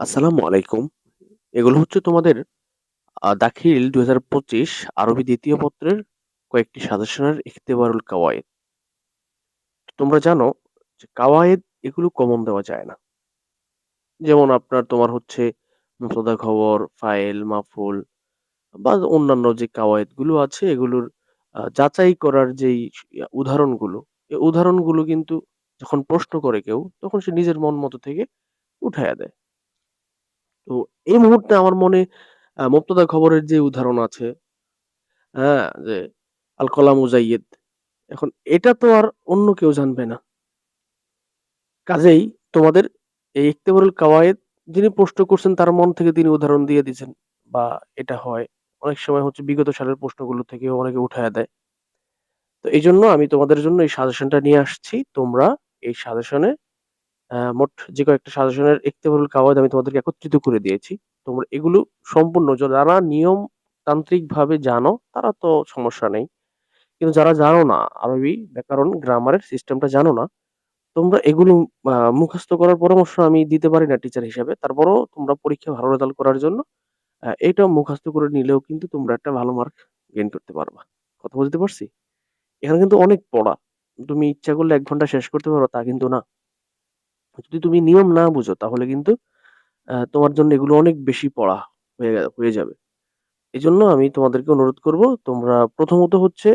আসসালামু আলাইকুম। এগুলো হচ্ছে তোমাদের দাখিল ২০২৫ আরবি দ্বিতীয় পত্রের কয়েকটি সাজেশনের ইখতিবারুল কাওয়ায়েদ। তোমরা জানো যে কাওয়ায়েদ এগুলো কমন দেওয়া যায় না। যেমন আপনার তোমার হচ্ছে মুবতাদা খবর, ফাইল, মাফউল বা অন্যান্য যে কাওয়ায়েদগুলো আছে এগুলোর যাচাই করার যেই উদাহরণগুলো, এই উদাহরণগুলো কিন্তু যখন প্রশ্ন করে কেউ তখন সে নিজের মন মতো থেকে উঠাইয়া দেয়। তো এই মুহূর্তে আমার মনে আ মুবতাদা খবরের যে উদাহরণ আছে, হ্যাঁ? যে আল কলাম জাইয়্যিদ। এখন এটা তো আর অন্য কেউ জানবে না। কাজেই তোমাদের এই ইখতিবারুল কাওয়ায়েদ যিনি প্রশ্ন করছেন তার মন থেকে তিনি উদাহরণ দিয়ে দিছেন বা এটা হয়। অনেক সময় হচ্ছে বিগত সালের প্রশ্নগুলো থেকেও অনেকে উঠায় দেয়। তো এইজন্য আমি তোমাদের জন্য এই সাজেশনটা নিয়ে আসছি। তোমরা এই সাজেশনে মোট যে কয়েকটা সাজেশনের ইখতিবারুল কাওয়ায়েদ আমি তোমাদেরকে একত্রিত করে দিয়েছি। তোমরা এগুলো সম্পূর্ণ যারা নিয়মতান্ত্রিকভাবে জানো তারা তো সমস্যা নেই। কিন্তু যারা জানো না আরবি ব্যাকরণ গ্রামারের সিস্টেমটা জানো না, তোমরা এগুলো মুখস্থ করার পরামর্শ আমি দিতে পারি না টিচার হিসেবে। তারপরও তোমরা পরীক্ষা ভালো রেজাল্ট করার জন্য এইটাও মুখস্থ করে নিলেও কিন্তু তোমরা একটা ভালো মার্ক গেইন করতে পারবা। কথা বুঝতে পারছি? এখানে কিন্তু অনেক পড়া। তুমি ইচ্ছা করলে এক ঘণ্টা শেষ করতে পারো তা কিন্তু না। যদি তুমি নিয়ম না বুঝো তাহলে কিন্তু তোমার জন্য এগুলো অনেক বেশি পড়া হয়ে হয়ে যাবে। এজন্য আমি তোমাদেরকে অনুরোধ করব তোমরা প্রথমত হচ্ছে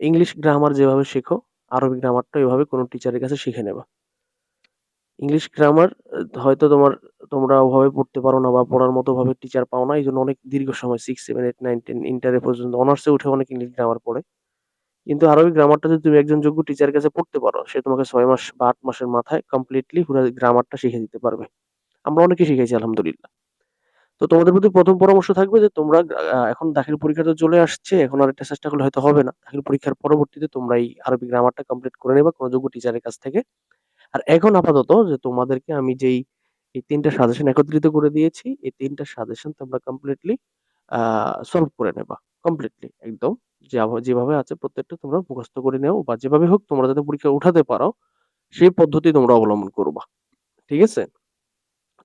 ইংলিশ গ্রামার যেভাবে শেখো, আরবি গ্রামারটা এভাবে কোনো টিচারের কাছে শিখে নেবা। ইংলিশ গ্রামার হয়তো তোমার তোমরা ওভাবে পড়তে পারো না বা পড়ার মতো ভাবে টিচার পাও না। এই জন্য অনেক দীর্ঘ সময় 6, 7, 8, 9, 10 ইন্টারে পর্যন্ত অনার্সে উঠে অনেক ইংলিশ গ্রামার পড়ে। কিন্তু আরবি গ্রামারটা যদি তুমি একজন যোগ্য টিচারের কাছে পড়তে পারো, সে তোমাকে ৬ মাস বা ৮ মাসের মাথায় কমপ্লিটলি পুরা গ্রামারটা শিখে দিতে পারবে। আমরা অনেকেই শিখাইছি আলহামদুলিল্লাহ। তো তোমাদের প্রতি ১ম পরামর্শ থাকবে যে তোমরা এখন দাখিল পরীক্ষা তো চলে আসছে। এখন আর এটা চেষ্টা করলে হয়তো হবে না। দাখিল পরীক্ষার পরবর্তীতে তোমরা এই আরবি গ্রামারটা কমপ্লিট করে নিবা কোনো যোগ্য টিচারের কাছ থেকে। আর এখন আপাতত যে তোমাদেরকে আমি যেই এই তিনটা সাজেশন একত্রিত করে দিয়েছি, এই তিনটা সাজেশন তোমরা কমপ্লিটলি সলভ করে নেবা। কমপ্লিটলি একদম। যেভাবে আছে প্রত্যেকটা তোমরা মুখস্থ করে নেও বা যেভাবে হোক তোমরা যাতে পরীক্ষা উঠাতে পারো, সেই পদ্ধতি তোমরা অবলম্বন করবা। ঠিক আছে?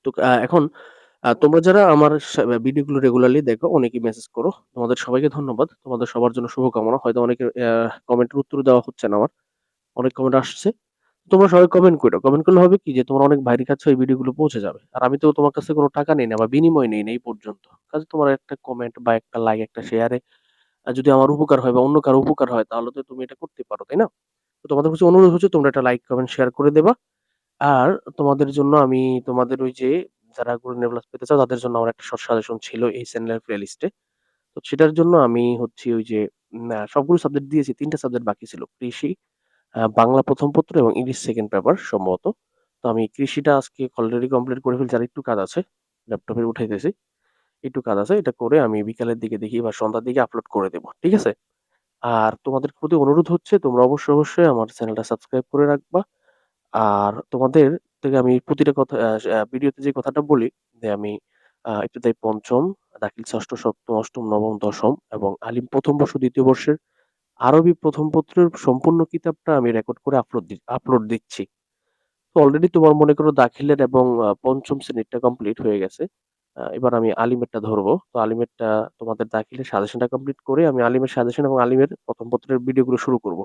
তো এখন তোমরা যারা আমার ভিডিওগুলো রেগুলারলি দেখো, অনেকেই মেসেজ করো। তোমাদের সবাইকে ধন্যবাদ। তোমাদের সবার জন্য শুভকামনা। হয়তো অনেকের অ্যা কমেন্টের উত্তর দেওয়া হচ্ছে না আমার। অনেক কমেন্ট আসছে। তোমরা সবাই কমেন্ট করো কমেন্ট করলে হবে কি যে তোমার অনেক ভাইয়ের কাছে ওই ভিডিওগুলো পৌঁছে যাবে। আর আমি তো তোমার কাছে কোনো টাকা নেই না বা বিনিময় নেই না এই পর্যন্ত। কাজে তোমার একটা কমেন্ট বা একটা লাইক, একটা শেয়ারে যদি আমার উপকার হয় বা অন্য কারও উপকার হয় তাহলে তো তুমি এটা করতে পারো, তাই না? তো তোমাদের কাছে অনুরোধ হচ্ছে তোমরা একটা লাইক, কমেন্ট, শেয়ার করে দেবা। আর তোমাদের জন্য আমি তোমাদের ওই যে যারা গোল্ডেন এ পেতে চাও তাদের জন্য আমার একটা শর্ট সাজেশন ছিল এই চ্যানেলের প্লেলিস্টে। তো সেটার জন্য আমি হচ্ছে ওই যে সবগুলো সাবজেক্ট দিয়েছি। ৩ টা সাবজেক্ট বাকি ছিল। কৃষি, বাংলা ১ম পত্র এবং ইংলিশ 2nd পেপার সম্ভবত। তো আমি কৃষিটা আজকে অলরেডি কমপ্লিট করে ফেলছি। আর একটু কাজ আছে। ল্যাপটপে উঠাইতেছি। একটু কাজ আছে। এটা করে আমি বিকালের দিকে দেখি বা সন্ধ্যার দিকে আপলোড করে দেব। ঠিক আছে? আর তোমাদের প্রতি অনুরোধ হচ্ছে তোমরা অবশ্যই, অবশ্যই আমার চ্যানেলটা সাবস্ক্রাইব করে রাখবা। আর তোমাদের থেকে আমি প্রতিটা কথা ভিডিওতে যে কথাটা বলি যে আমি ইবতেদায়ী ৫ম, দাখিল ৬ষ্ঠ, ৭ম, ৮ম, ৯ম, ১০ম এবং আলিম প্রথম বর্ষ দ্বিতীয় বর্ষের আরবি প্রথম পত্রের সম্পূর্ণ কিতাবটা আমি রেকর্ড করে আপলোড আপলোড দিচ্ছি। তো অলরেডি তোমার মনে করো দাখিলের এবং ৫ম শ্রেণীরটা কমপ্লিট হয়ে গেছে। এবার আমি আলিমেরটা ধরবো। তো আলিমেরটা তোমাদের দাখিলের সাজেশনটা কমপ্লিট করে আমি আলিমের সাজেশন এবং আলিমের ১ম পত্রের ভিডিওগুলো শুরু করব।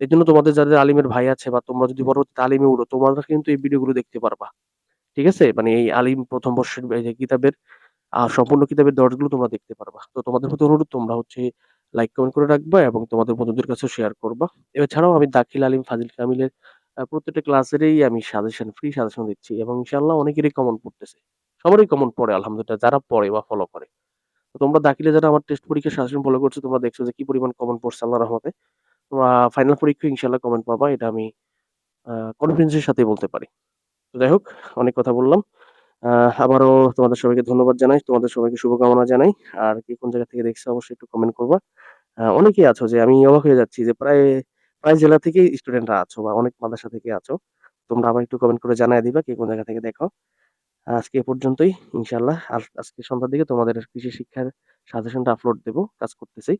এজন্য তোমাদের যাদের আলিমের ভাই আছে বা তোমরা যদি পরবর্তীতে আলিমে উঠো, তোমরা কিন্তু এই ভিডিওগুলো দেখতে পারবা। ঠিক আছে? মানে এই আলিম ১ম বর্ষের কিতাবের সম্পূর্ণ কিতাবের দর্শগুলো তোমরা দেখতে পারবা। তো তোমাদের প্রতি অনুরোধ তোমরা হচ্ছে লাইক, কমেন্ট করে রাখবা এবং তোমাদের বন্ধুদের কাছে শেয়ার করবা। এছাড়াও আমি দাখিল, আলিম, ফাজিল, কামিলের প্রত্যেকটা ক্লাসেরই আমি সাজেশন ফ্রি সাজেশন দিচ্ছি এবং ইনশাল্লাহ অনেকেরই কমন পড়তেছে। সবারই কমন পড়ে আলহামদুলিল্লাহ যারা পড়ে বা ফলো করে। তো তোমরা দাখিলে যারা আমার টেস্ট পরীক্ষার সাজেশন ফলো করছ তোমরা দেখছ যে কি পরিমাণ কমন পড়ছে আল্লাহর রহমতে। তোমরা ফাইনাল পরীক্ষায় ইনশাআল্লাহ কমেন্ট পাবা। এটা আমি আ কনফিডেন্স এর সাথেই বলতে পারি। তো যাই হোক অনেক কথা বললাম। আবারও তোমাদের সবাইকে ধন্যবাদ জানাই। তোমাদের সবাইকে শুভকামনা জানাই। আর কে কোন জায়গা থেকে দেখছ অবশ্যই একটু কমেন্ট করবা। অনেকেই আছো যে আমি অবাক হয়ে যাচ্ছি যে প্রায়, প্রায় জেলা থেকেই স্টুডেন্টরা আছো বা অনেক মাদ্রাসা থেকে আছো। তোমরা আবার একটু কমেন্ট করে জানাইয়া দিবা কে কোন জায়গা থেকে দেখো। আজকে এ পর্যন্তই ইনশাল্লাহ আজকে সন্ধ্যার দিকে তোমাদের কৃষি শিক্ষার সাজেশনটা আপলোড দেব। কাজ করতেছি।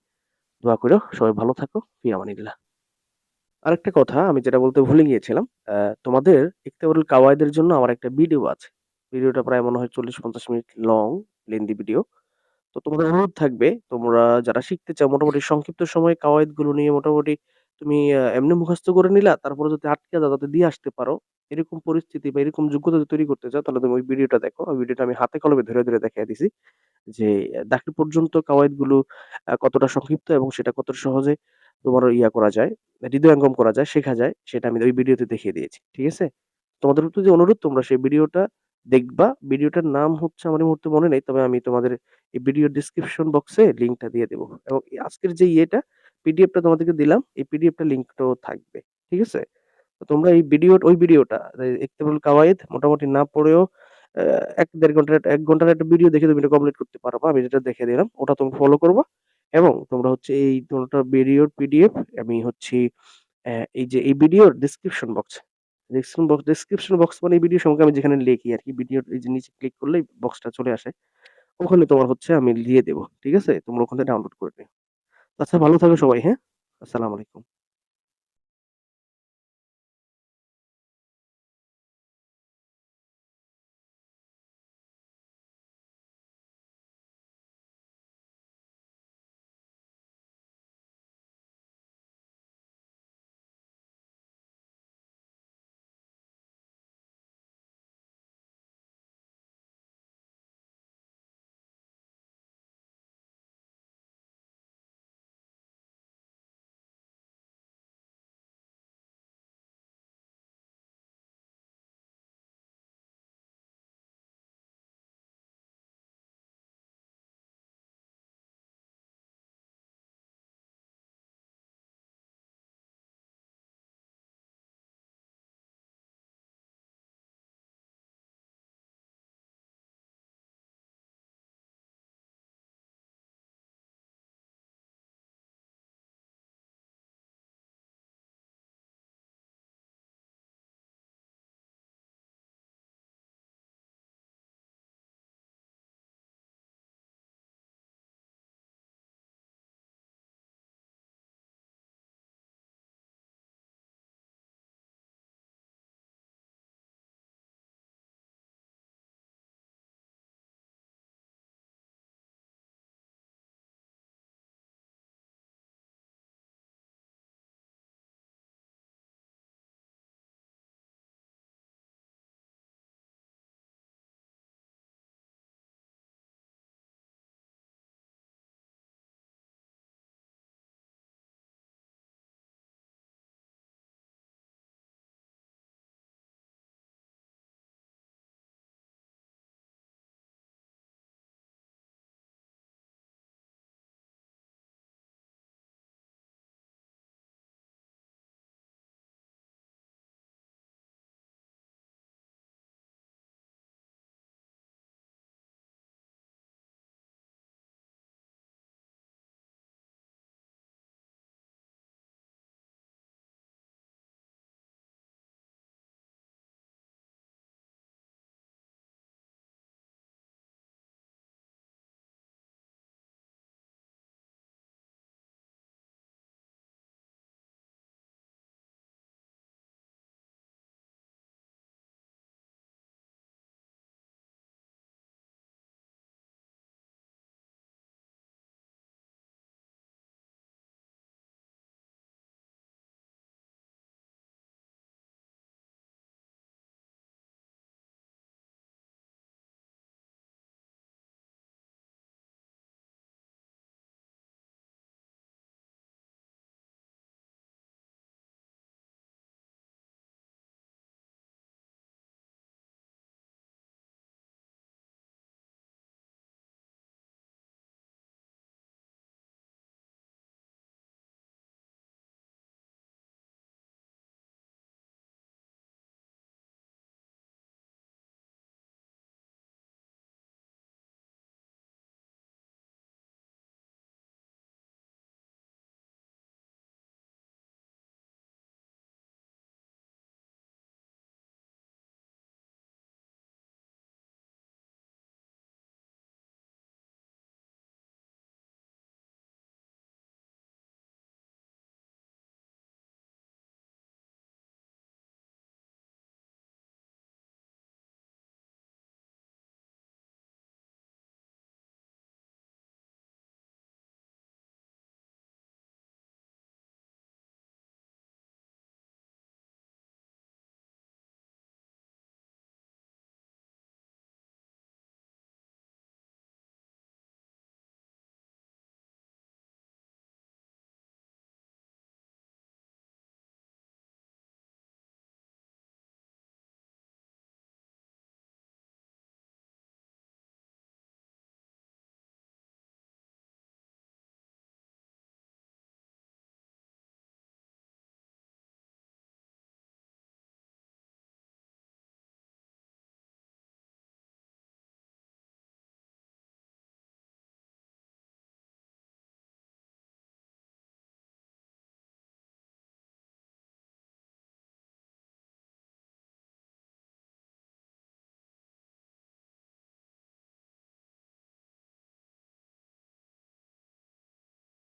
দোয়া করো সবাই ভালো থাকো। ফি আমানিল্লাহ। আরেকটা কথা আমি যেটা বলতে ভুলে গিয়েছিলাম। তোমাদের ইখতিবারুল কাওয়ায়েদের জন্য আমার একটা ভিডিও আছে। ভিডিওটা প্রায় মনে হয় ৪০-৫০ মিনিট লং, লেন্দি ভিডিও। তো তোমাদের অনুরোধ থাকবে তোমরা যারা শিখতে চাও মোটামুটি সংক্ষিপ্ত সময়ে কাওয়ায়েদগুলো নিয়ে মোটামুটি তুমি এমনি মুখস্থ করে নিলা, তারপরে যদি আটকে যাও তাতে দিয়ে আসতে পারো। এরকম পরিস্থিতি বা এরকম যোগ্যতা তৈরি করতে চাও তাহলে তুমি ওই ভিডিওটা দেখো। ওই ভিডিওটা আমি হাতে কলমে ধরে, ধরে দেখাইয়া দিছি। যে দাখিল পর্যন্ত কাওয়ায়েদগুলো কতটা সংক্ষিপ্ত এবং সেটা কতটা সহজে তোমার ইয়া করা যায়, হৃদয়ঙ্গম করা যায়, শেখা যায় সেটা আমি ওই ভিডিওতে দেখিয়ে দিয়েছি। ঠিক আছে? তোমাদের প্রতি যে অনুরোধ তোমরা সেই ভিডিওটা দেখবা। ভিডিওটার নাম হচ্ছে আমার মুহূর্তে মনে নেই। তবে আমি তোমাদের এই ভিডিওর ডেসক্রিপশন বক্সে লিঙ্কটা দিয়ে দেব। এবং আজকের যে ইয়েটা পিডিএফটা তোমাদেরকে দিলাম, এই পিডিএফটার লিঙ্কটাও থাকবে। ঠিক আছে? তোমরা এই ভিডিও ওই ভিডিওটা এ ইক্তেবারুল কাওয়ায়েদ মোটামুটি না পড়েও এক দেড় ঘণ্টার ১ ঘণ্টার একটা ভিডিও দেখে তুমি এটা কমপ্লিট করতে পারবা। আমি যেটা দেখে দিলাম ওটা তুমি ফলো করবা এবং তোমরা হচ্ছে এই দুটা ভিডিওর পিডিএফ আমি হচ্ছি এই যে এই ভিডিওর description box description box description box মানে এই ভিডিও সম্পর্কে আমি যেখানে লিখি আর কি ভিডিওর এই যে নিচে ক্লিক করলেই বক্সটা চলে আসে। ওখানে তোমার হচ্ছে আমি দিয়ে দেব। ঠিক আছে? তোমরা ওখান ডাউনলোড করে নিও। আচ্ছা ভালো থাকো সবাই, হ্যাঁ? আসসালামু আলাইকুম।